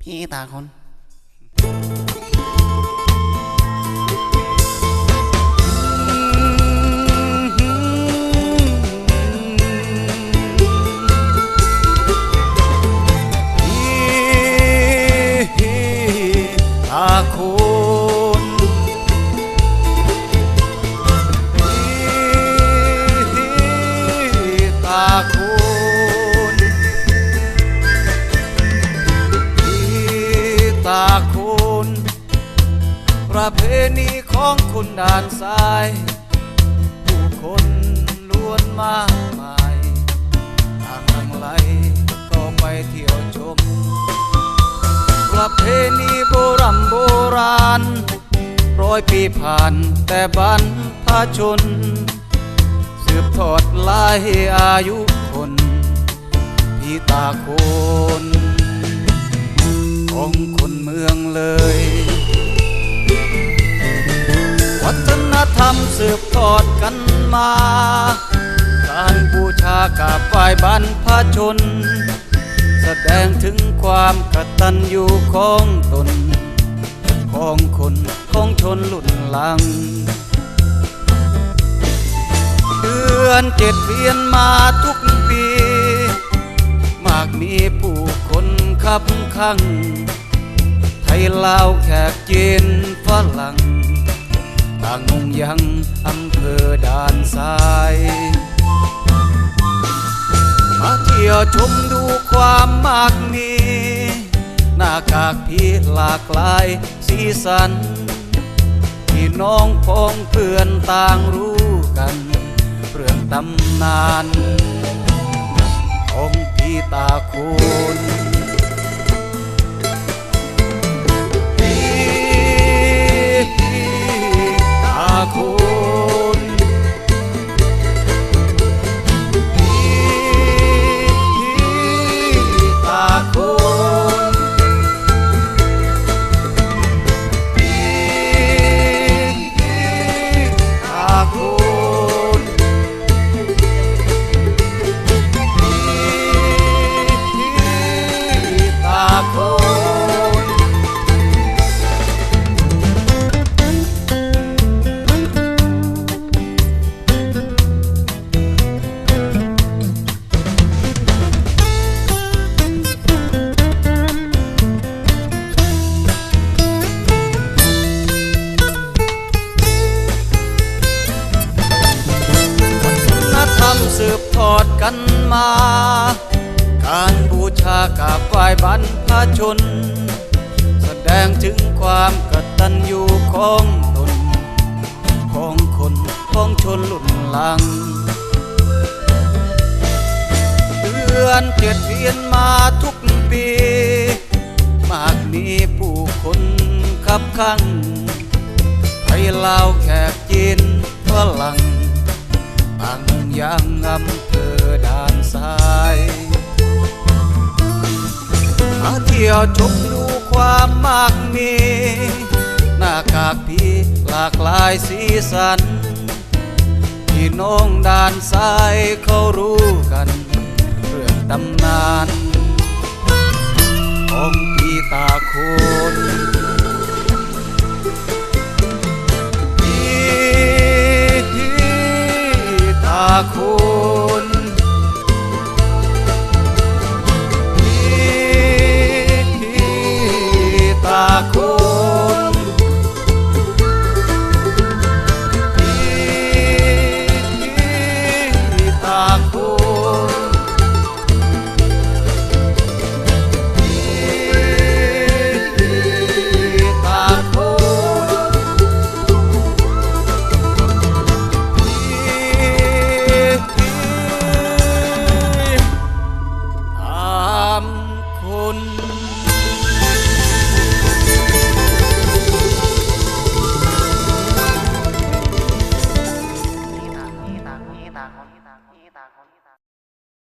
พี่ตาคนตาคุณ ประเพณีของคุณด่านซ้าย ผู้คนล้วนมากมายต่างหลังไหลก็ไปเที่ยวชม ประเพณีโบรโบราณ ร้อยปีผ่านแต่บรรพชน สืบทอดลายอายุคนพี่ตาโคนของคนเมืองเลย ธรรมสืบทอดกันมา การบูชากราบไหว้บรรพชน แสดงถึงความกตัญญูของตน ของคนของชนหลุ่นหลัง เดือนเจ็ดเวียนมาทุกปี มากมีผู้คนขับข้างไทยลาวแขกจีนฝรั่ง ต่างงงยังอำเภอด่านซ้าย มาเที่ยวชมดูความมากมี หน้ากากพี่หลากหลายสีสัน พี่น้องพ้องเพื่อนต่างรู้กันเรื่องตำนานของพี่ตาคุณ กาการบูชากราบไหว้บรรพชน แสดงถึงความกตัญญูของตน ของคนของชนลุ่นหลัง เดือนเจ็ดเวียนมาทุกปี มากมีผู้คนขับข้างไทยลาวแขกจีนฝรั่งต่างยังอำ ยจุกดูความมากมี หน้ากากผีหลากหลายสีสัน ที่น้องด่านซ้ายเขารู้กัน เรื่องตำนาน ของพี่ตาคู